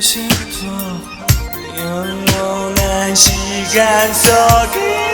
싶어. 영원한 시간 속에